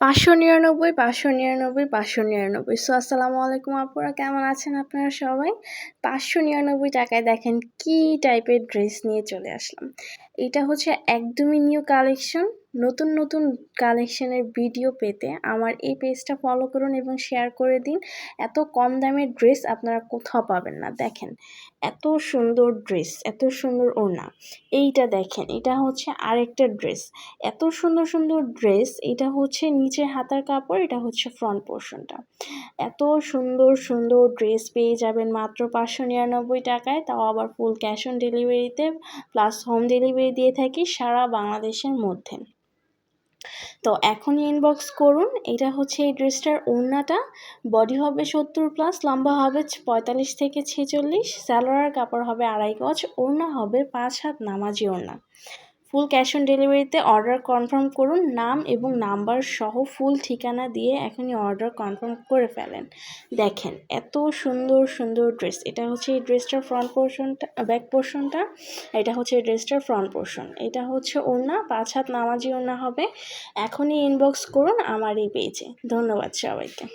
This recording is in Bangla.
পাঁচশো নিরানব্বই পাঁচশো নিরানব্বই পাঁচশো নিরানব্বই। সো আসসালামু আলাইকুম আপুরা, কেমন আছেন আপনারা সবাই? পাঁচশো নিরানব্বই টাকায় দেখেন কি টাইপের ড্রেস নিয়ে চলে আসলাম। এটা হচ্ছে একদমই নিউ কালেকশন নতুন নতুন কালেকশনের ভিডিও পেতে আমার এই পেজটা ফলো করুন এবং শেয়ার করে দিন। এত কম দামের ড্রেস আপনারা কোথাও পাবেন না। দেখেন, এত সুন্দর ড্রেস এত সুন্দর ওড়না। এইটা দেখেন, এটা হচ্ছে আরেকটা ড্রেস এত সুন্দর সুন্দর ড্রেস এটা হচ্ছে নিচে হাতার কাপড়, এটা হচ্ছে ফ্রন্ট পোর্শনটা এত সুন্দর সুন্দর ড্রেস পেয়ে যাবেন মাত্র পাঁচশো নিরানব্বই টাকায়। তাও আবার ফুল ক্যাশ অন ডেলিভারিতে প্লাস হোম ডেলিভারি দিয়ে থাকি সারা বাংলাদেশের মধ্যে। তো এখনই ইনবক্স করুন। এটা হচ্ছে এই ড্রেসটার ওড়নাটা। বডি হবে সত্তর প্লাস লম্বা হবে পঁয়তাল্লিশ থেকে ছেচল্লিশ। স্যালোয়ার কাপড় হবে আড়াই গজ, ওড়না হবে পাঁচ হাত নামাজি ওড়না। ফুল ক্যাশ অন ডেলিভারিতে অর্ডার কনফার্ম করুন। নাম এবং নাম্বার সহ ফুল ঠিকানা দিয়ে এখনই অর্ডার কনফার্ম করে ফেলেন। দেখেন, এত সুন্দর সুন্দর ড্রেস। এটা হচ্ছে এই ড্রেসটার ফ্রন্ট পোর্শনটা ব্যাক পোর্শনটা এটা হচ্ছে এই ড্রেসটার ফ্রন্ট পোর্শন এটা হচ্ছে ওড়না, পাঁচ হাত নামাজি ওড়না হবে। এখনই ইনবক্স করুন আমার এই পেজে ধন্যবাদ সবাইকে।